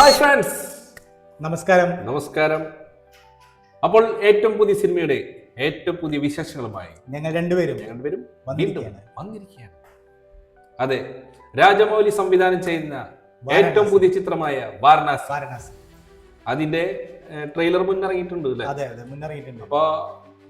Hi friends. നമസ്കാരം. നമസ്കാരം. അപ്പോൾ ഏറ്റവും പുതിയ സിനിമയുടെ ഏറ്റവും പുതിയ വിശേഷങ്ങളുമായി ഞങ്ങൾ രണ്ടുപേരും രണ്ടുപേരും വന്നിരിക്കുകയാണ്. വന്നിരിക്കുകയാണ്. അതെ രാജമൗലി സംവിധാനം ചെയ്യുന്ന ഏറ്റവും പുതിയ ചിത്രമായ വാരണാസി. വാരണാസി. അതിന്റെ ട്രെയിലർ മുന്നിറങ്ങിയിട്ടുണ്ട് അല്ലേ? അതെ അതെ മുന്നറിയിട്ടുണ്ട് അപ്പൊ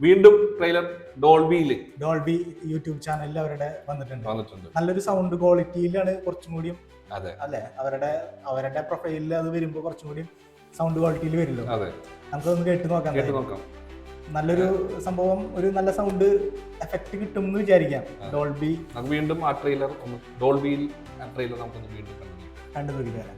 വീണ്ടും ട്രെയിലർ ഡോൾബിയിൽ ഡോൾബി യൂട്യൂബ് ചാനലിൽ അവരുടെ വന്നിട്ടുണ്ട്. വന്നിട്ടുണ്ട്. നല്ലൊരു സൗണ്ട് ക്വാളിറ്റിയിലാണ് കുറച്ചും കൂടിയും അതെ. അല്ലെ? അവരുടെ അവരുടെ പ്രൊഫൈലിൽ അത് വരുമ്പോൾ കുറച്ചും കൂടിയും സൗണ്ട് ക്വാളിറ്റിയിൽ വരുമല്ലോ. അതെ. നമുക്കൊന്ന് കേട്ട് നോക്കാം കേട്ട് നോക്കാം. നല്ലൊരു സംഭവം ഒരു നല്ല സൗണ്ട് എഫക്റ്റ് കിട്ടും എന്ന് വിചാരിക്കാം ഡോൾബി നമുക്ക് വീണ്ടും ആ ട്രെയിലർ ഒന്ന് ഡോൾബിയിൽ ആ ട്രെയിലർ നമുക്കൊന്ന് വീണ്ടും കണ്ടു നോക്കി തരാം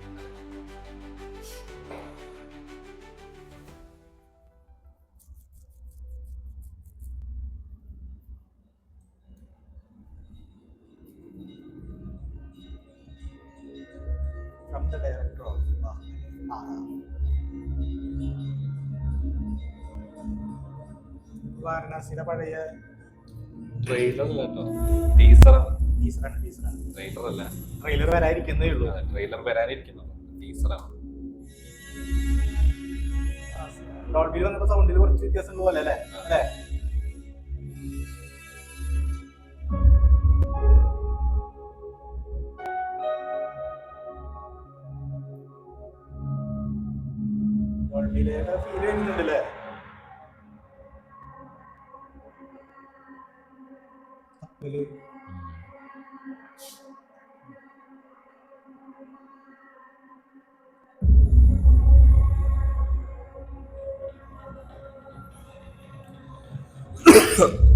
വാരണാസിയുടെ പഴയ ടീസറാണ് ട്രെയിലർ വരാതിരിക്കുന്നേ ഉള്ളൂ. ഡോൾബിയിൽ വന്നപ്പോ സൗണ്ടിൽ കുറച്ച് വ്യത്യാസം പോലെ അല്ലേ? അല്ലേ? ഡോൾബിയിലെ ഫീൽ വരുന്നുണ്ടല്ലേ? मिली Huh.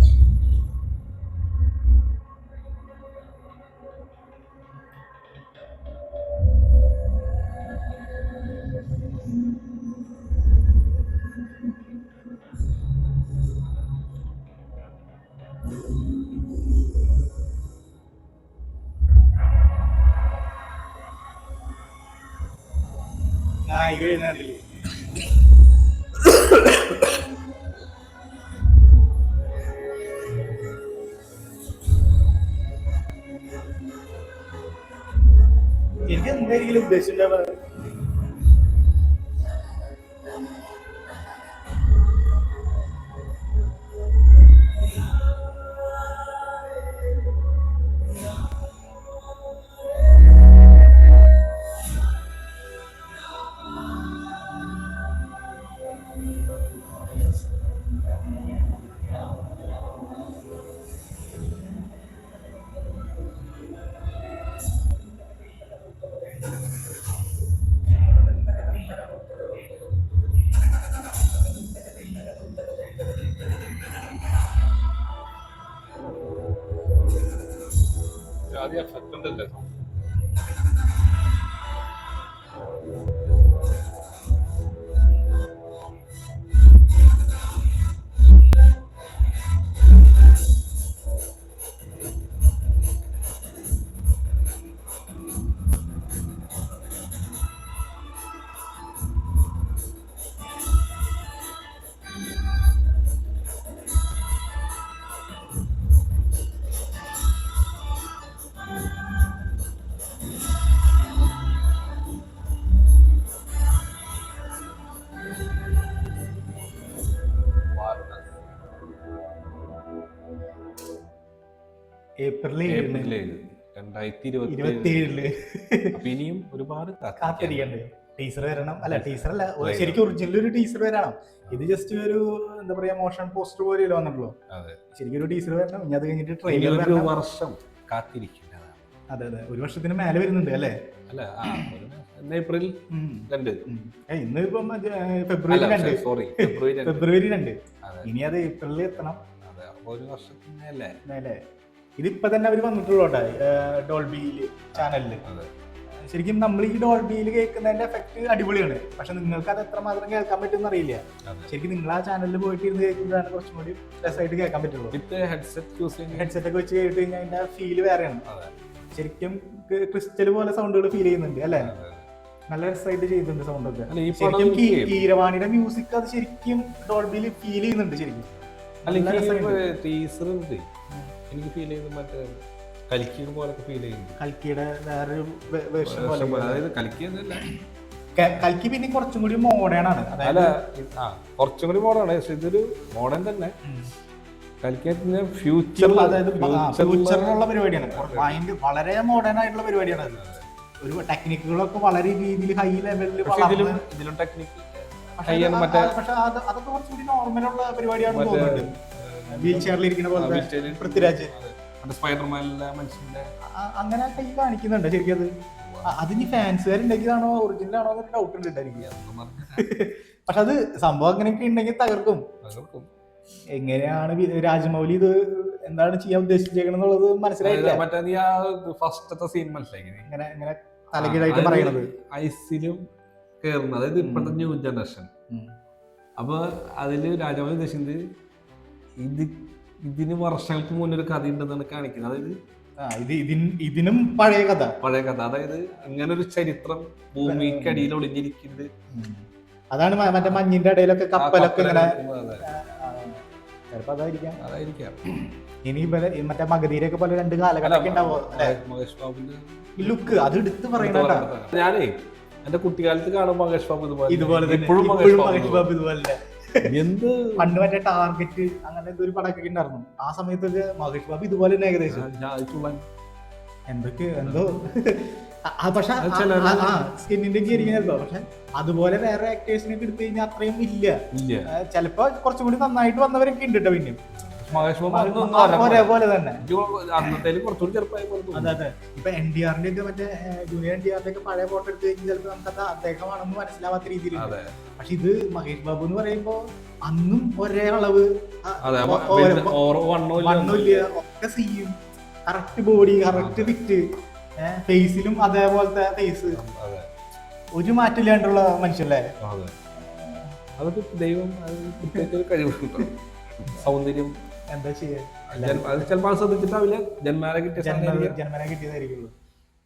എനിക്ക് എന്തായിരിക്കും ഉദ്ദേശം ഏപ്രിൽ ഏഴ് രണ്ടായിരത്തി ഇരുപത്തി ഏഴിൽ ഇനിയും ഒരുപാട്. കാത്തിരിക്കണ്ട്. ടീച്ചർ വരണം. അല്ല ടീച്ചർ അല്ല ശരിക്കും ഒറിജിനൽ ഒരു ടീച്ചർ വരണം. ഇത് ജസ്റ്റ് ഒരു എന്താ പറയാ മോഷൻ പോസ്റ്റർ പോലെ വന്നിട്ടുള്ളൂ. അതെ. ശരിക്കും ഒരു ടീച്ചർ വരണം. ഇനി അത് കഴിഞ്ഞിട്ട് ട്രെയിലർ വർഷം കാത്തിരിക്കും. അതെ അതെ. ഒരു വർഷത്തിന് മേലെ വരുന്നുണ്ട് അല്ലേ? അല്ല ഏപ്രിൽ. രണ്ട്. ഇന്ന് ഇപ്പം ഫെബ്രുവരി രണ്ട്. സോറി ഫെബ്രുവരി രണ്ട്. ഫെബ്രുവരി രണ്ട്. ഇനി അത് ഏപ്രിലിൽ എത്തണം. അതെ ഒരു വർഷത്തിന് മേലെ. ഇതിപ്പോ തന്നെ അവർ വന്നിട്ടുള്ളൂ ഡോൾബിയിൽ ചാനലിൽ ശരിക്കും നമ്മൾ ഈ ഡോൾബിയിൽ കേൾക്കുന്നതിന്റെ എഫക്ട് അടിപൊളിയാണ്. പക്ഷെ നിങ്ങൾക്ക് അത് എത്രമാത്രം കേൾക്കാൻ പറ്റുമെന്ന് അറിയില്ല. ശരിക്കും നിങ്ങൾ ആ ചാനലിൽ പോയിട്ട് ഇരുന്ന് കേൾക്കുമ്പോഴാണ് കുറച്ചും കൂടി രസമായിട്ട് കേൾക്കാൻ പറ്റുള്ളൂ. ഹെഡ്സെറ്റ് യൂസ് ചെയ്യുന്ന ഹെഡ്സെറ്റ് ഒക്കെ വെച്ച് കേട്ട് കഴിഞ്ഞാൽ അതിന്റെ ഫീൽ വേറെയാണ്. ശരിക്കും ക്രിസ്റ്റൽ പോലെ സൗണ്ടുകൾ ഫീൽ ചെയ്യുന്നുണ്ട് അല്ലേ. നല്ല രസമായിട്ട് ചെയ്തിട്ടുണ്ട് സൗണ്ട് ഒക്കെ. ശരിക്കും കീരവാണിയുടെ മ്യൂസിക് അത് ശരിക്കും ഡോൾബിയിൽ ഫീൽ ചെയ്യുന്നുണ്ട് ശരിക്കും. അല്ലെങ്കിൽ. ടീസർ എനിക്ക് ഫീൽ ചെയ്യുന്നത് മറ്റേ കൽക്കിയുടെ പോലൊക്കെ ഫീൽ ചെയ്യുന്നു. കൽക്കിയുടെ വേറൊരു വേർഷൻ വേഷം പോലെ. അതായത് കൽക്കി എന്നല്ല. കൽക്കി പിന്നെ കുറച്ചും കൂടി മോഡേൺ ആണ്. അല്ല അതായത് ആ കുറച്ചും കൂടി മോഡേൺ പക്ഷെ ഇതൊരു മോഡേൺ തന്നെ. ഉം. ഫ്യൂച്ചർ അതായത് ഫ്യൂച്ചറിലുള്ള പരിപാടിയാണ്. മൈൻഡ് വളരെ മോഡേൺ ആയിട്ടുള്ള പരിപാടിയാണ് ഒരു ടെക്നിക്കുകളൊക്കെ വളരെ രീതിയിൽ ഹൈ ലെവലിൽ ഇതിലും ടെക്നിക്ക് പക്ഷെ അത് അതൊക്കെ കുറച്ചുകൂടി നോർമലുള്ള പരിപാടിയാണ് തോന്നുന്നുണ്ട്. വീൽ ചെയറിൽ ഇരിക്കുന്ന പോലെ പൃഥ്വിരാജ് സ്പൈഡർമാനിലെ മനുഷ്യന്റെ അങ്ങനെ കൈ കാണിക്കുന്നുണ്ട്. ശരിക്കും അത് അ- അതിന് ഫാൻസുകാരുണ്ടെങ്കിലാണോ ഒറിജിനൽ ആണോ എന്നൊരു ഡൗട്ട് ഉണ്ട് എനിക്ക് പക്ഷെ അത് സംഭവം അങ്ങനെയൊക്കെ ഉണ്ടെങ്കിൽ തകർക്കും. എങ്ങനെയാണ് രാജമൗലി ഇത് എന്താണ് ചെയ്യാൻ ഉദ്ദേശിച്ചേക്കണം എന്നുള്ളത് മനസ്സിലായില്ല മറ്റേ നീ ആ ഫസ്റ്റത്തെ സീൻ മനസ്സിലാക്കി? ഇങ്ങനെ ഇങ്ങനെ തലകീഴായിട്ട് പറയണത്? ഐസിലും കേറുന്നത് അതായത് ഇപ്പോഴത്തെ ന്യൂ ജനറേഷൻ. അപ്പൊ അതിൽ രാജാവ് ഉദ്ദേശിക്കുന്നത് ഇത് ഇതിന് വർഷങ്ങൾക്ക് മുന്നേ ഒരു കഥ ഉണ്ടെന്നാണ് കാണിക്കുന്നത്. അതായത് ആ, ഇത് ഇതിൻ ഇതിനും പഴയ കഥ. പഴയ കഥ. അതായത് അങ്ങനെ ഒരു ചരിത്രം ഭൂമിക്കടിയിൽ ഒളിഞ്ഞിരിക്കുന്നത് അതാണ് മ- മറ്റേ മഞ്ഞിന്റെ ഇടയിലൊക്കെ ആ കപ്പലൊക്കെ ഇങ്ങനെ കപ്പലിൽ അതെ, ആ, ചിലപ്പോ അതായിരിക്കാം. അതായിരിക്കാം. ഇനി ഇവരെ ഈ മറ്റേ മകധീരൊക്കെ പോലെ രണ്ട് കാലഘട്ടമൊക്കെ ഉണ്ടാവോ അല്ലെ? മഹേഷ് ബാബുവിന്റെ ലുക്ക് അത് എടുത്ത് പറയണ ഞാനേ എന്റെ കുട്ടിക്കാലത്ത് കാണുമ്പോൾ മഹേഷ് ബാബു ഇതുപോലെ ഇതുപോലെ തന്നെ. ഇപ്പോഴും മഹേഷ് ബാബു ബാബു ഇതുപോലെ തന്നെ. എന്ത്? പണ്ട് മറ്റേ ടാർഗറ്റ് അങ്ങനെ ഒരു പടമൊക്കെ ഉണ്ടായിരുന്നു. ആ സമയത്തൊക്കെ മഹേഷ് ബാബു ഇതുപോലെ തന്നെ ഏകദേശം. എന്തൊക്കെ എന്തോ? പക്ഷെ സ്കിന്നിന്റെ ഒക്കെ ചിലപ്പോ പക്ഷെ അതുപോലെ വേറെ ആക്ടേഴ്സിനൊക്കെ എടുത്തു കഴിഞ്ഞാൽ അത്രയും ഇല്ല. ചിലപ്പോ കുറച്ചും കൂടി നന്നായിട്ട് വന്നവരൊക്കെ ഉണ്ട് കേട്ടോ പിന്നെ മഹേഷ് ബാബു അതൊന്നും ആ, ഒരേപോലെ തന്നെ. അന്നത്തേലും കുറച്ചുകൂടി ചെറുപ്പമായി അതെ അതെ. ഇപ്പൊ എൻ ഡി ആറിന്റെ ഒക്കെ മറ്റേ ജൂനിയർ എൻ ഡി ആറിന്റെ ഒക്കെ പഴയ ഫോട്ടോ എടുത്ത് കഴിഞ്ഞാൽ ചിലപ്പോൾ നമുക്കത് അദ്ദേഹമാണെന്ന് മനസ്സിലാവാത്ത രീതിയിൽ അതെ. പക്ഷെ ഇത് മഹേഷ് ബാബു എന്ന് പറയുമ്പോ അന്നും ഒരേ അളവ് ആ, അതെ ഒ- ഒ- വണ്ണോ വണ്ണമില്ല ഒക്കെ ചെയ്യും കറക്റ്റ് ബോഡി കറക്റ്റ് ഫിറ്റ് ഫേസിലും അതേപോലത്തെ ഫേസ് അതെ. ഒരു മാറ്റില്ലാണ്ടുള്ള മനുഷ്യല്ലേ അതെ. അതൊക്കെ ദൈവം അത് പ്രത്യേകിച്ച് ഒരു കഴിവ് സൗന്ദര്യം എന്താ ചെയ്യാ? ജന്മ- അത് ചിലപ്പോൾ അത് ശ്രദ്ധിച്ചിട്ടാവില്ല. ജന്മാരെ കിട്ടിയ ജന്മന കിട്ടിയതായിരിക്കുള്ളൂ.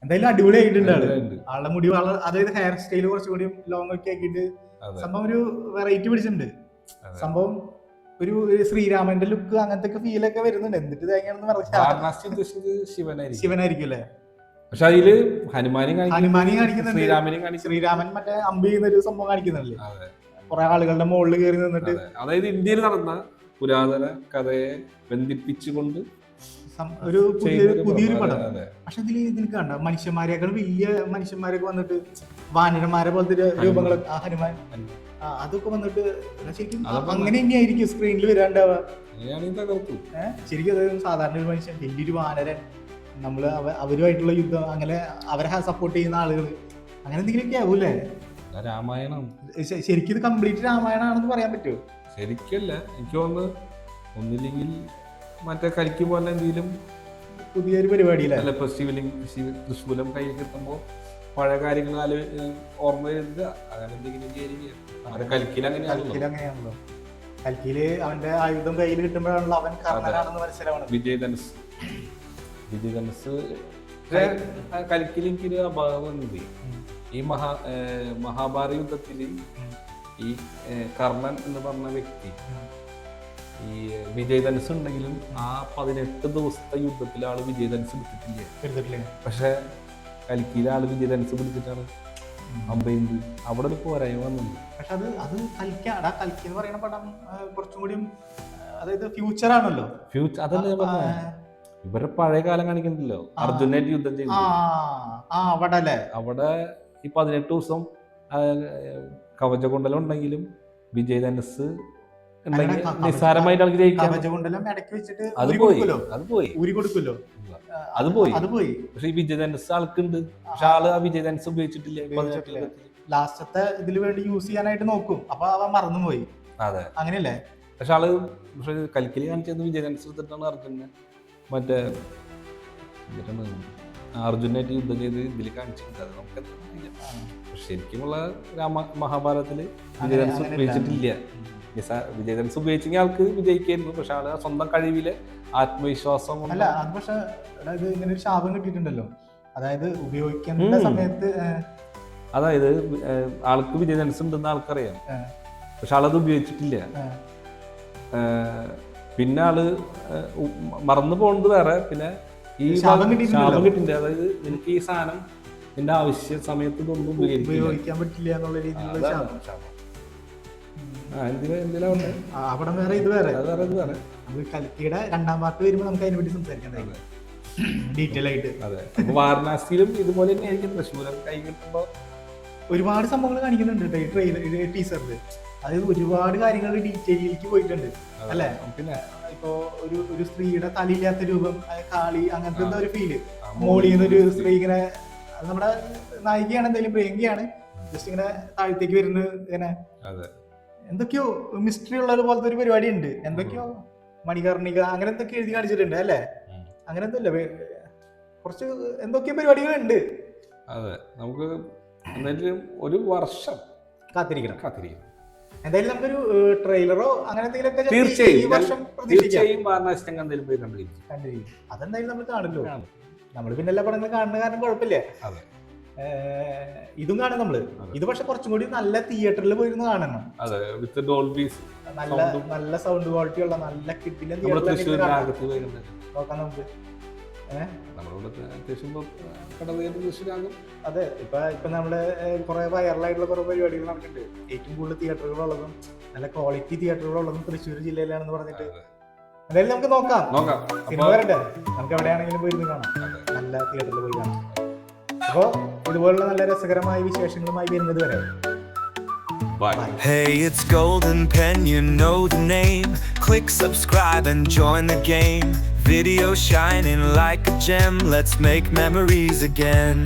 എന്തായാലും അടിപൊളിയായിട്ടുണ്ട് ആയിട്ടുണ്ട് ആളുടെ മുടി വളരെ അതായത് ഹെയർ സ്റ്റൈൽ കുറച്ചുകൂടി ലോങ് ഒക്കെ ആക്കിയിട്ട് സംഭവം ഒരു വെറൈറ്റി പിടിച്ചിട്ടുണ്ട്. സംഭവം ഒരു ശ്രീരാമന്റെ ലുക്ക് അങ്ങനത്തെ ഫീൽ ഒക്കെ വരുന്നുണ്ട്. എന്നിട്ട് തേങ്ങയാണെന്ന് ശിവനായിരിക്കും. ശിവനായിരിക്കും അല്ലേ? പക്ഷെ അതിൽ ഹനുമാനെയും ഹനുമാനെയും ഹനുമാനി കാണിക്കുന്നുണ്ട്. ശ്രീരാമനെയും ശ്രീരാമൻ മറ്റേ അമ്പ് ചെയ്യുന്ന ഒരു സംഭവം കാണിക്കുന്നുണ്ടല്ലേ? കൊറേ കുറെ ആളുകളുടെ മുകളിൽ കയറി നിന്നിട്ട്. അതായത് ഇന്ത്യയിൽ നടന്ന പുരാതന കഥയെ ബന്ധിപ്പിച്ചുകൊണ്ട് ഒരു പുതിയൊരു പടം. പക്ഷെ ഇതിൽ ഇതിന് കണ്ട? മനുഷ്യന്മാരെക്കാൾ വലിയ മനുഷ്യന്മാരൊക്കെ വന്നിട്ട് വാനരന്മാരെ പോലത്തെ രൂപങ്ങളെ. രൂപങ്ങളൊക്കെ ആ ഹനുമാൻ. അതൊക്കെ വന്നിട്ട് ശരിക്കും അങ്ങനെ തന്നെയായിരിക്കും സ്ക്രീനിൽ വരാണ്ടാവുക. ശരിക്കും അതായത് സാധാരണ ഒരു മനുഷ്യൻ വലിയൊരു വാനരൻ നമ്മൾ അവരുമായിട്ടുള്ള യുദ്ധം അങ്ങനെ അവരെ സപ്പോർട്ട് ചെയ്യുന്ന ആളുകൾ അങ്ങനെ എന്തെങ്കിലുമൊക്കെ ആവൂലേ രാമായണം. ശരിക്കും ഇത് കംപ്ലീറ്റ് രാമായണാണെന്ന് പറയാൻ പറ്റുമോ? ശരിക്കല്ല. എനിക്ക് തോന്നുന്നു ഒന്നില്ലെങ്കിൽ മറ്റേ കരിക്ക് പോലെ എന്തെങ്കിലും പുതിയൊരു പരിപാടിയിലല്ല അല്ല ഇപ്പൊ ശിവലിംഗ ശിവ തൃശൂലം കയ്യിൽ കിട്ടുമ്പോൾ പഴയ കാര്യങ്ങൾ ഓർമ്മ വരുന്നത് അങ്ങനെ എന്തെങ്കിലും ചെയ്യുക കൽക്കിൽ അങ്ങനെയാണല്ലോ. കൽക്കിയിൽ അവന്റെ ആയുധം കയ്യിൽ കിട്ടുമ്പോഴാണല്ലോ അവൻ കർണനാണെന്ന് മനസ്സിലാവണത്. വിജയ് ധനുസ് വിജയ് ധനുസ് കൽക്കിൽ എനിക്കൊരു അഭാവം ഈ മഹാ മഹാഭാരത യുദ്ധത്തിൽ ഈ കർമ്മൻ കർണൻ എന്ന് പറഞ്ഞ വ്യക്തി ഈ വിജയ് ധനസ് ഉണ്ടെങ്കിലും ആ പതിനെട്ട് ദിവസത്തെ യുദ്ധത്തിൽ ആൾ വിജയ് പിടിച്ചിട്ടില്ലേ? പക്ഷെ കൽക്കിയിലെ ആൾ വിജയ് ധനുസ് പിടിച്ചിട്ടാണ് അമ്പയുന്നത് അവിടെ ഒരു പോരായ്മ വന്നുണ്ട് പക്ഷെ അത് അത് കൽക്കാണ് ആ കൽക്കി എന്ന് പറയുന്ന പടം കുറച്ചും കൂടിയും അതായത് ഫ്യൂച്ചർ ആണല്ലോ. ഫ്യൂച്ചർ അതല്ലേ ഇവരെ ഇവരുടെ പഴയ കാലം കാണിക്കണ്ടല്ലോ ആ. അർജുനായിട്ട് യുദ്ധം ചെയ്തു. അവിടെ അല്ലേ? അവിടെ ഈ പതിനെട്ട് ദിവസം ആ, കവചകുണ്ടലം ഉണ്ടെങ്കിലും വിജയ് ധനസ് നിസ്സാരമായിട്ട് ആൾക്ക് ജയിക്കാൻ കവചകുണ്ടലം ഇടയ്ക്ക് വെച്ചിട്ട് അത് പോയി അത് പോയി. ഊരി കൊടുക്കുമല്ലോ? അത് പോയി. അത് പോയി. പക്ഷെ ഈ വിജയ് ധനസ് ആൾക്കുണ്ട്. പക്ഷെ ആൾ ആ വിജയ് ധനസ് ഉപയോഗിച്ചിട്ടില്ല. ലാസ്റ്റത്തെ ഇതിൽ വേണ്ടി യൂസ് ചെയ്യാനായിട്ട് നോക്കും. അപ്പൊ അവൻ മറന്നുപോയി അതെ. അങ്ങനെയല്ലേ? പക്ഷെ ആൾ പക്ഷെ കൽക്കലി കാണിച്ചത് വിജയ് ധനസ് എടുത്തിട്ടാണ് അർജുനെ. മറ്റേ അർജുനായിട്ട് യുദ്ധം ചെയ്ത് ഇതിൽ കാണിച്ചിട്ടുണ്ട്. അത് നമുക്ക് ശരിക്കുമുള്ള രാമ മഹാഭാരതത്തിൽ വിജയദൻസ് ഉപയോഗിച്ചിട്ടില്ല. വിജയദൻസ് ഉപയോഗിച്ചെങ്കിൽ ആൾക്ക് വിജയിക്കായിരുന്നു. പക്ഷെ ആൾ സ്വന്തം കഴിവിൽ ആത്മവിശ്വാസം അല്ല അത് പക്ഷെ അതായത് ഇങ്ങനെ ഒരു ശാപം കിട്ടിയിട്ടുണ്ടല്ലോ. അതായത് ഉപയോഗിക്കേണ്ട. സമയത്ത് അതായത് ആൾക്ക് വിജയൻസ് ഉണ്ടെന്ന് ആൾക്കറിയാം. പക്ഷെ ആളത് ഉപയോഗിച്ചിട്ടില്ല. പിന്നെ ആൾ മറന്നു പോകുന്നത് വേറെ. പിന്നെ ഈ ശാപം കിട്ടിയിട്ടുണ്ട്. അതായത് എനിക്ക് ഈ സാധനം ഇതിന്റെ ആവശ്യ സമയത്ത് ഇതൊന്നും ഉപയോഗിക്കാൻ പറ്റില്ല എന്നുള്ള രീതിയിലുള്ള അവിടെ വേറെ ഇത് വേറെ. അത് വേറെ ഇതാണ് നമുക്ക് കൽക്കിയുടെ രണ്ടാം പാർട്ട് വരുമ്പോൾ നമുക്ക് അതിനെ പറ്റി സംസാരിക്കാൻ ഡീറ്റെയിൽ ആയിട്ട്. അതെ. വാരണാസിയിലും ഇതുപോലെ തന്നെ ആയിരിക്കും തൃശ്ശൂരം കൈ കിട്ടുമ്പോ ഒരുപാട് സംഭവങ്ങൾ കാണിക്കുന്നുണ്ട് കേട്ടോ ഈ ട്രെയിലർ ടീസറിൽ അതായത് ഒരുപാട് കാര്യങ്ങൾ ഡീറ്റെയിലേക്ക് പോയിട്ടുണ്ട്. അല്ലെ? പിന്നെ ഇപ്പോ ഒരു ഒരു സ്ത്രീയുടെ തലയില്ലാത്ത രൂപം ആ, കാളി അങ്ങനത്തെ ഒരു ഫീൽ മോളിന്ന് മോളിൽ നിന്ന് ഒരു സ്ത്രീ ഇങ്ങനെ അത് നമ്മുടെ നായികയാണ് എന്തെങ്കിലും പ്രിയങ്കയാണ്. ജസ്റ്റ് ഇങ്ങനെ താഴത്തേക്ക് വരുന്നത് ഇങ്ങനെ. എന്തൊക്കെയോ മിസ്റ്ററി ഉള്ള പോലത്തെ ഒരു പരിപാടി ഉണ്ട് എന്തൊക്കെയോ മണികർണിക അങ്ങനെ എന്തൊക്കെ എഴുതി കാണിച്ചിട്ടുണ്ട് അല്ലേ? അങ്ങനെ എന്തല്ല കുറച്ച് എന്തൊക്കെയോ പരിപാടികളുണ്ട്. അതെ. നമുക്ക് എന്തായാലും ഒരു വർഷം കാത്തിരിക്കണം. കാത്തിരിക്കണം. എന്തായാലും നമുക്കൊരു ട്രെയിലറോ അങ്ങനെ എന്തെങ്കിലുമൊക്കെ ഈ തീർച്ചയായും. വർഷം ഞാൻ- പ്രതീക്ഷിക്കാം. തീർച്ചയായും വാരണാസി എന്തെങ്കിലും പോയി കണ്ടിരിക്കും കണ്ടിരിക്കും അതെന്തായാലും നമ്മൾ കാണുമല്ലോ. കാണും. നമ്മൾ പിന്നെ എല്ലാ പടങ്ങളും കാണുന്ന കാരണം കുഴപ്പമില്ല. ഇതും കാണും നമ്മൾ. ഇത് പക്ഷെ കുറച്ചും കൂടി നല്ല തിയേറ്ററിൽ പോയിരുന്ന് കാണണം. വിത്ത് ഡോൾബീസ് നല്ല നല്ല സൗണ്ട് ക്വാളിറ്റി ഉള്ള നല്ല കിട്ടില്ല നോക്കാം നമുക്ക്. അതെ ഇപ്പൊ ഇപ്പൊ നമ്മൾ കുറെ വൈറലായിട്ടുള്ള കുറെ പരിപാടികൾ നടക്കുന്നുണ്ട് ഏറ്റവും കൂടുതൽ തിയേറ്ററുകളുള്ളതും നല്ല ക്വാളിറ്റി തിയേറ്ററുകളുള്ളതും തൃശ്ശൂർ ജില്ലയിലാണെന്ന് പറഞ്ഞിട്ട്. എന്തായാലും നമുക്ക് നോക്കാം നോക്കാം സിനിമ വരട്ടെ നമുക്ക് എവിടെയാണെങ്കിലും പോയിരുന്ന് കാണാം നല്ല തിയേറ്ററിൽ പോയി കാണാം അപ്പോ ഇതുപോലുള്ള നല്ല രസകരമായ വിശേഷങ്ങളുമായി വരുന്നത് വരെ Bye. Hey, it's Golden Pen, you know the name. Click subscribe and join the game. Video shining like a gem, let's make memories again.